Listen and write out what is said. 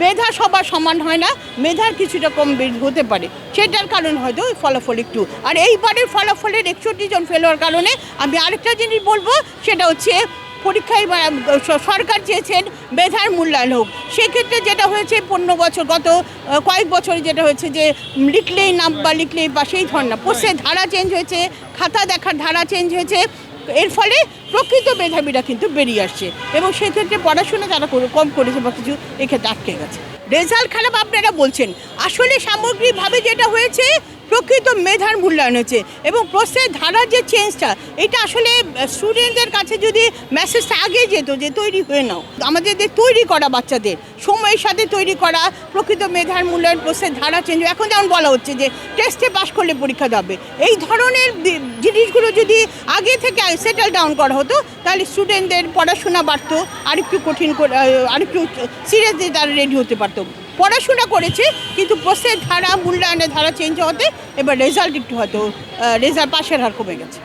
মেধা সবার সমান হয় না, মেধার কিছুটা কম হতে পারে। সেটার কারণ হয়তো ওই ফলাফল একটু। আর এইবারের ফলাফলের একষট্টি জন ফেল হওয়ার কারণে আমি আরেকটা জিনিস বলব, সেটা হচ্ছে পরীক্ষায় সরকার চেয়েছেন মেধার মূল্যায়ন হোক। সেক্ষেত্রে যেটা হয়েছে, পনেরো বছর গত কয়েক বছরে যেটা হয়েছে যে লিখলেই নাম বা লিখলেই বা সেই ধরনের পোস্টের ধারা চেঞ্জ হয়েছে, খাতা দেখার ধারা চেঞ্জ হয়েছে। এর ফলে প্রকৃত মেধাবীরা কিন্তু বেরিয়ে আসছে। এবং সেক্ষেত্রে পড়াশোনা তারা কম করেছে বা কিছু এক্ষেত্রে আটকে গেছে। রেজাল্ট খারাপ আপনারা বলছেন। আসলে সামগ্রিকভাবে যেটা হয়েছে প্রকৃত মেধার মূল্যায়ন হচ্ছে এবং প্রশ্নের ধারার যে চেঞ্জটা এটা আসলে স্টুডেন্টদের কাছে যদি মেসেজটা আগে যেত, যে তৈরি হয়ে নাও। আমাদের যে তৈরি করা বাচ্চাদের, সময়ের সাথে তৈরি করা, প্রকৃত মেধার মূল্যায়ন, প্রশ্নের ধারা চেঞ্জ এখন যেমন বলা হচ্ছে যে টেস্টে পাশ করলে পরীক্ষা দেবে এই ধরনের জিনিসগুলো যদি আগে থেকে সেটেল ডাউন করা হতো, তাহলে স্টুডেন্টদের পড়াশোনা বাড়তো, আরেকটু কঠিন আরেকটু সিরিয়াসলি তারা রেডি হতে পারতো। পড়াশোনা করেছে, কিন্তু প্রশ্নের ধারা, মূল্যায়নের ধারা চেঞ্জ হতে এবার রেজাল্ট একটু হয়তো রেজাল্ট পাশের হার কমে গেছে।